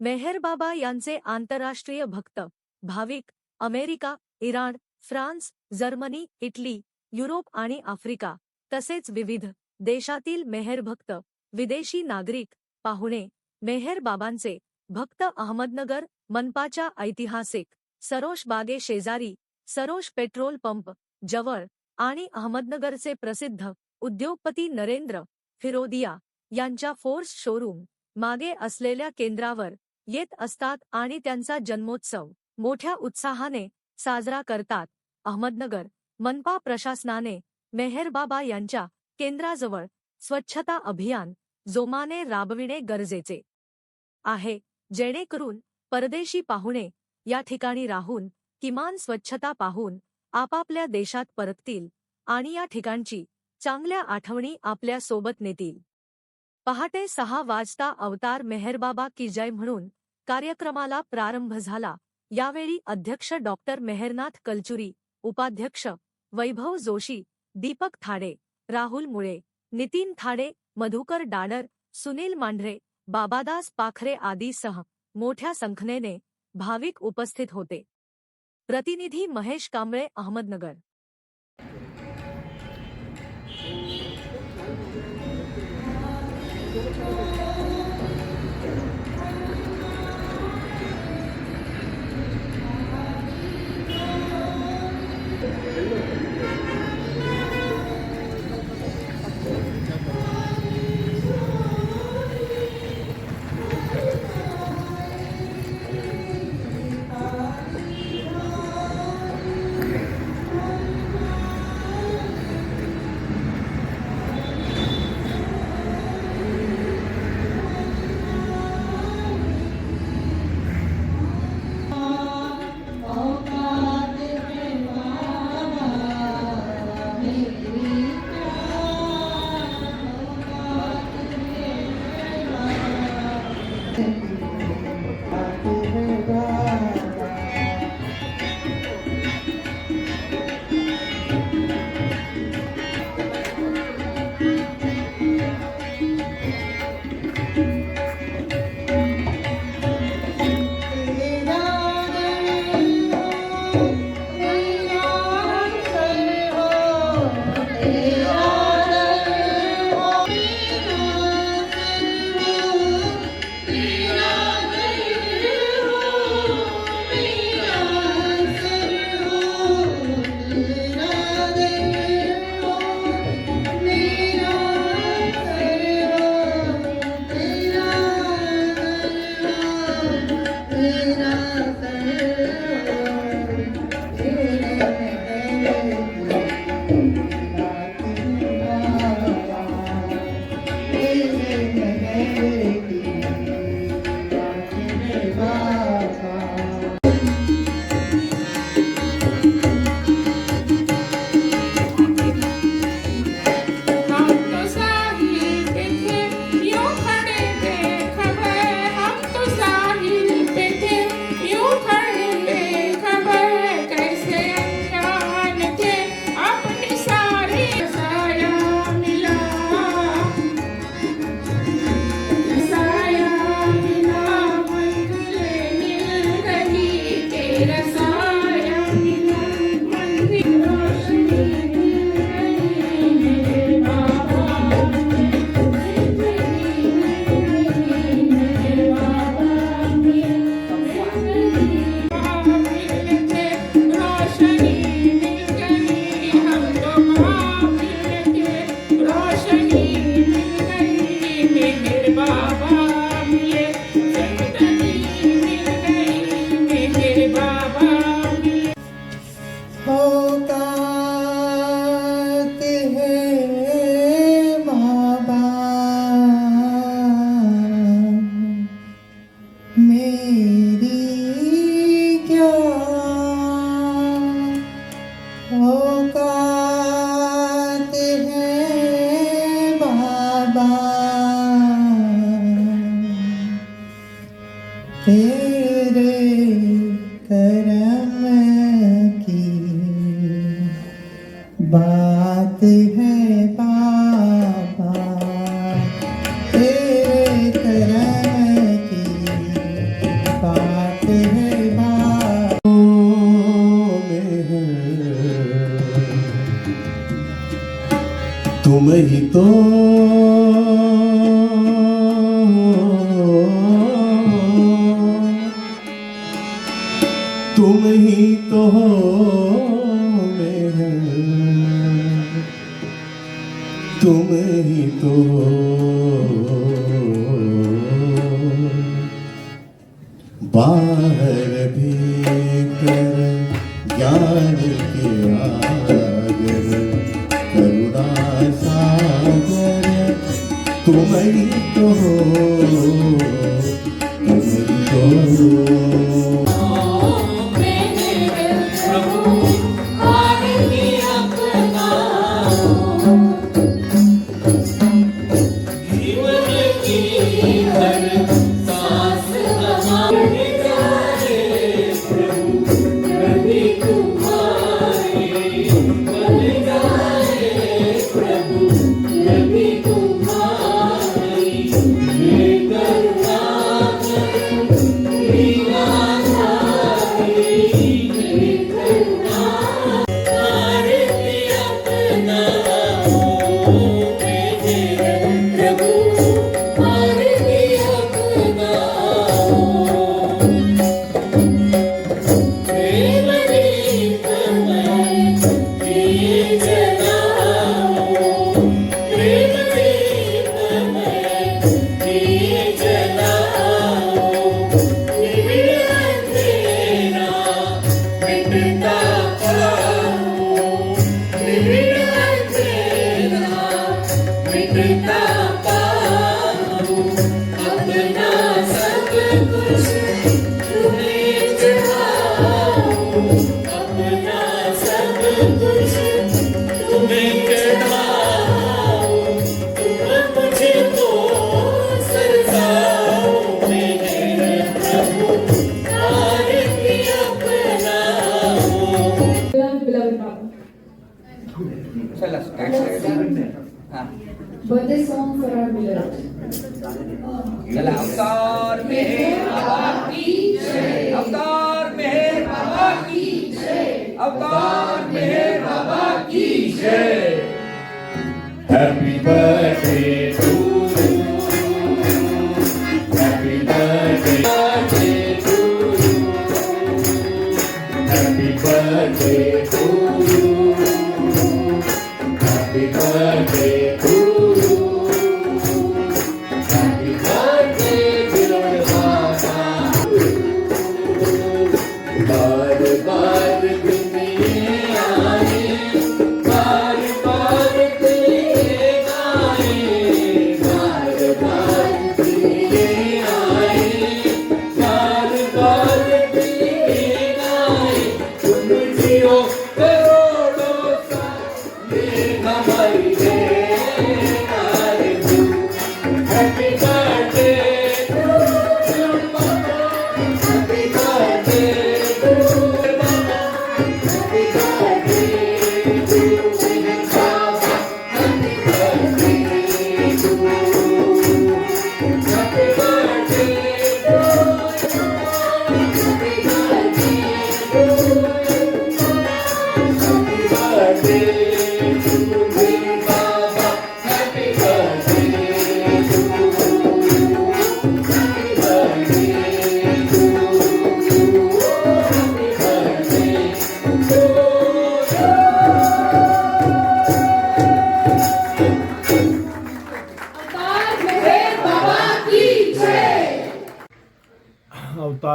मेहरबाबा यांचे आंतरराष्ट्रीय भक्त भाविक America Iran France Germany Italy Europe आणि आफ्रिका तसेच विविध देशातील मेहर भक्त विदेशी नागरिक पाहुणे मेहरबाबांचे भक्त अहमदनगर मनपाच्या ऐतिहासिक सरोश बागे शेजारी सरोश पेट्रोल पंप जवळ आणि अहमदनगरचे प्रसिद्ध उद्योगपती नरेंद्र फिरोदिया यांच्या फोर्स शोरूम मागे असलेल्या केंद्रावर येत असतात आणि त्यांचा जन्मोत्सव मोठ्या उत्साहाने साजरा करतात. अहमदनगर मनपा प्रशासनाने मेहरबाबा यांच्या केंद्राजवळ स्वच्छता अभियान जोमाने राबविणे गरजेचे आहे. जेणेकरून परदेशी पाहुणे या ठिकाणी राहून किमान स्वच्छता पाहून आपापल्या देशात परततील आणि या ठिकाणची चांगल्या आठवणी आपल्यासोबत नेतील. पहाटे सहा वाजता अवतार मेहरबाबा की जय म्हणून कार्यक्रमाला प्रारंभ झाला. यावेळी अध्यक्ष डॉक्टर मेहरनाथ कलचुरी, उपाध्यक्ष वैभव जोशी, दीपक थाडे, राहुल मुळे, नितीन थाडे, मधुकर डाडर सुनील मांढरे, बाबादास पाखरे आदीसह मोठ्या संख्येने भाविक उपस्थित होते. प्रतिनिधी महेश कांबळे, अहमदनगर. तुम ही तो तुम ही तो हो मेहर तुम ही तो बाहर भीतर तुम ही तो हो चला अवतार मेहर बाबा की जय अवतार मेहर बाबा की जय अवतार मेहर बाबा की जय Happy birthday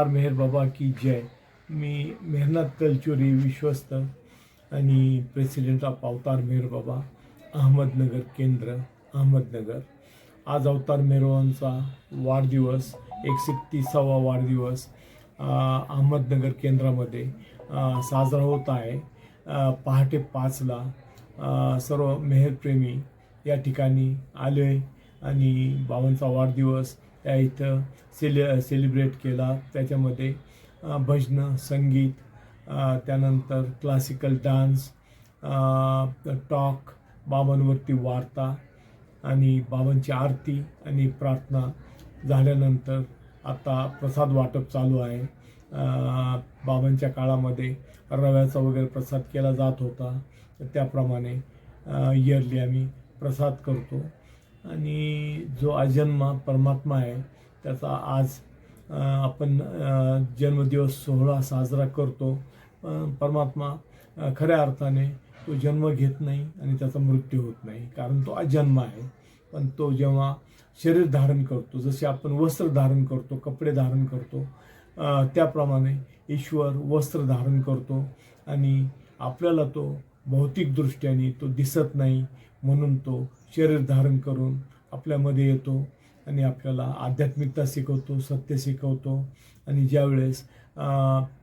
अवतार मेहर बाबा की जय. मी मेहनत कल्चुरी विश्वस्त आणि प्रेसिडेंट ऑफ अवतार मेहर बाबा अहमदनगर केंद्र अहमदनगर. आज अवतार मेहरबाबांचा वाढदिवस एकशे तीसावा वाढदिवस अहमदनगर केंद्रामध्ये साजरा होत आहे. पहाटे पाचला सर्व मेहरप्रेमी या ठिकाणी आले आणि बाबांचा वाढदिवस इथं सेले सेलिब्रेट केला. त्याच्यामध्ये भजनं संगीत त्यानंतर क्लासिकल डान्स टॉक बाबांवरती वार्ता आणि बाबांची आरती आणि प्रार्थना झाल्यानंतर आता प्रसाद वाटप चालू आहे. बाबांच्या काळामध्ये रव्याचा वगैरे प्रसाद केला जात होता. त्याप्रमाणे इयरली आम्ही प्रसाद करतो. आणि जो अजन्मा परमात्मा आहे त्याचा आज आपण जन्मदिवस सोहळा साजरा करतो. परमात्मा खऱ्या अर्थाने तो जन्म घेत नाही आणि त्याचा मृत्यू होत नाही. कारण तो अजन्म आहे. पण तो जेव्हा शरीर धारण करतो जसे आपण वस्त्र धारण करतो कपडे धारण करतो त्याप्रमाणे ईश्वर वस्त्र धारण करतो. आणि आपल्याला तो भौतिकदृष्ट्याने तो दिसत नाही म्हणून तो शरीर धारण करून आपल्यामध्ये येतो आणि आपल्याला आध्यात्मिकता शिकवतो सत्य शिकवतो. आणि ज्यावेळेस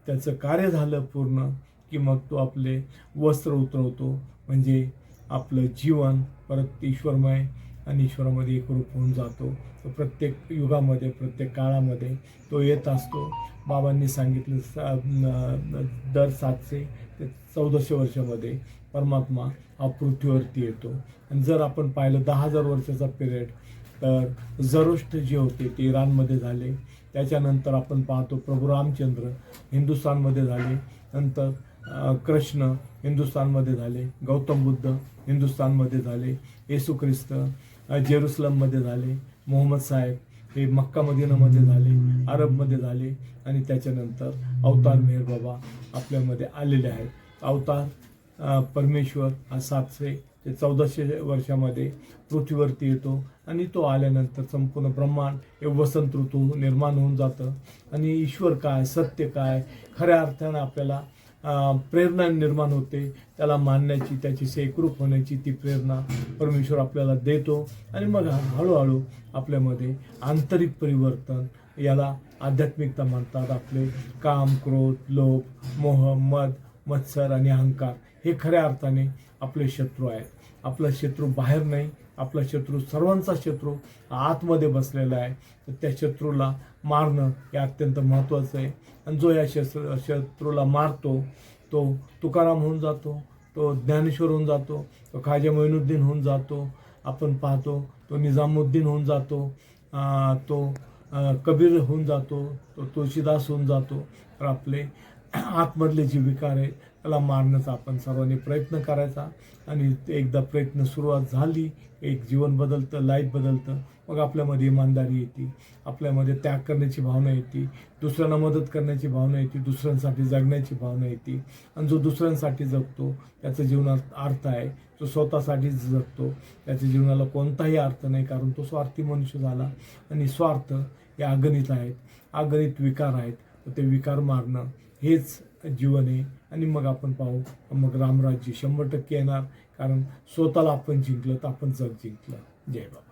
त्याचं कार्य झालं पूर्ण की मग तो आपले वस्त्र उतरवतो. म्हणजे आपलं जीवन परत ईश्वरमय आणि ईश्वरामध्ये एकरूप होऊन जातो. तो प्रत्येक युगामध्ये प्रत्येक काळामध्ये तो येत असतो. बाबांनी सांगितलं सा- दर सातशे ते चौदाशे वर्षामध्ये परमात्मा पृथ्वीवरती येतो. आणि जर आपण पाहिलं दहा हजार वर्षाचा पिरियड तर जरोष्ठ जे होते ते इराणमध्ये झाले. त्याच्यानंतर आपण पाहतो प्रभू रामचंद्र हिंदुस्थानमध्ये झाले. नंतर कृष्ण हिंदुस्थानमध्ये झाले. गौतम बुद्ध हिंदुस्थानमध्ये झाले. येशू ख्रिस्त जेरुसलममध्ये झाले. मोहम्मद साहेब हे मक्का मदिनामध्ये झाले अरबमध्ये झाले. आणि त्याच्यानंतर अवतार मेहर बाबा आपल्यामध्ये आलेले आहेत. अवतार परमेश्वर हा सातशे ते चौदाशे वर्षामध्ये पृथ्वीवरती येतो आणि तो आल्यानंतर संपूर्ण ब्रह्मांड हे वसंत ऋतू निर्माण होऊन जातं. आणि ईश्वर काय सत्य काय खऱ्या अर्थानं आपल्याला प्रेरणा निर्माण होते. त्याला मानण्याची त्याची सेकरूप होण्याची ती प्रेरणा परमेश्वर आपल्याला देतो. आणि मग हळूहळू आपल्यामध्ये आंतरिक परिवर्तन याला आध्यात्मिकता म्हणतात आपले. काम क्रोध लोभ मोह मद मत्सर आणि अहंकार हे खऱ्या अर्थाने आपले शत्रू आहेत. आपला शत्रू बाहेर नाही. आपला शत्रू सर्वांचा शत्रू आतमध्ये बसलेला आहे. तर त्या शत्रूला मारणं हे अत्यंत महत्त्वाचं आहे. आणि जो या शस्त्र शत्रूला मारतो तो तुकाराम होऊन जातो तो ज्ञानेश्वर होऊन जातो तो खाजा मोइनुद्दीन होऊन जातो. आपण पाहतो तो निजामुद्दीन होऊन जातो तो कबीर होऊन जातो तो तुळशीदास होऊन जातो. तर आपले आतमधले जे विकार आहेत त्याला मारण्याचा आपण सर्वांनी प्रयत्न करायचा. आणि एकदा प्रयत्न सुरुवात झाली एक जीवन बदलतं लाईफ बदलतं मग आपल्यामध्ये इमानदारी येते. आपल्यामध्ये त्याग करण्याची भावना येते. दुसऱ्यांना मदत करण्याची भावना येते. दुसऱ्यांसाठी जगण्याची भावना येते. आणि जो दुसऱ्यांसाठी जगतो त्याचं जीवनात अर्थ आहे. जो स्वतःसाठीच जगतो त्याच्या जीवनाला कोणताही अर्थ नाही कारण तो स्वार्थी मनुष्य झाला. आणि स्वार्थ हे अगणित आहेत. अगणित विकार आहेत. ते विकार मारणं हेच जीवन. आहे आणि मग आपण पाहू मग रामराज्य शंभर टक्के येणार. कारण स्वतःला आपण जिंकलं तर आपण जग जिंकलं. जय बाबा.